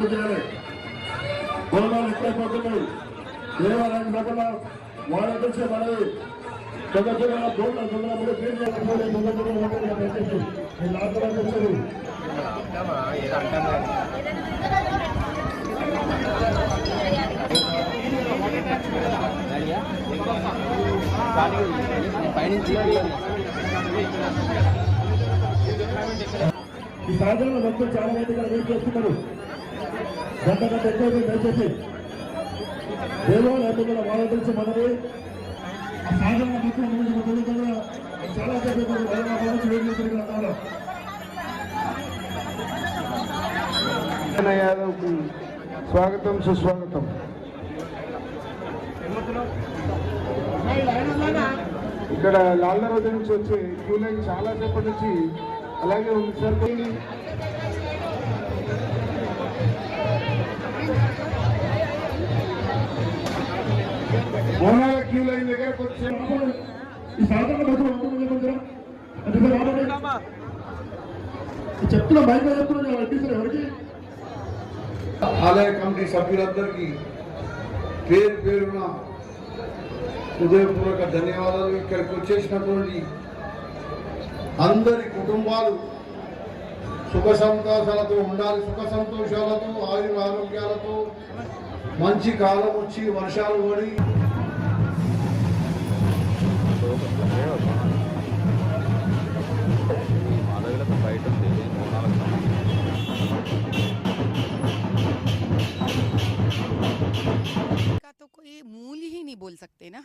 చేయాలి గోళాలు ఎక్కువైపోతున్నాయి దేవాలయం లోపల వాళ్ళకొచ్చి మరి మనది చిన్న తొందర గోళ్ళ తొందర కూడా క్లీన్ చేయకపోతే ఈ లాక్డౌన్ భక్తులు చాలా మంది వెయిట్ చేస్తున్నారు. గంట గంట ఎక్కువ దయచేసి. దేవాలయం కూడా వాళ్ళ నుంచి మనది. సాధారణ సాధన మొత్తం ముందుకు చాలా సేపు ఇక్కడ వాళ్ళ నుంచి వెయిట్ చేస్తున్నారు ఇక్కడ అందరూ. స్వాగతం సుస్వాగతం. ఇక్కడ లాల్ రోజు నుంచి వచ్చి క్యూ లైన్ చాలా సేపటి నుంచి అలాగే ఉంది. సార్ కొన్ని క్యూ లైన్ ఈ ఉంటుంది కొంచెం చెప్తున్నా బయట చెప్తున్నా అడ్డిస్తారు ఎవరికి ఆలయ కమిటీ సభ్యులందరికీ పేరు పేరున హృదయపూర్వక ధన్యవాదాలు. ఇక్కడికి వచ్చేసినటువంటి అందరి కుటుంబాలు సుఖ సంతోషాలతో ఉండాలి. సుఖ సంతోషాలతో ఆయుర ఆరోగ్యాలతో మంచి కాలం వచ్చి వర్షాలు పడి बोल सकते हैं ना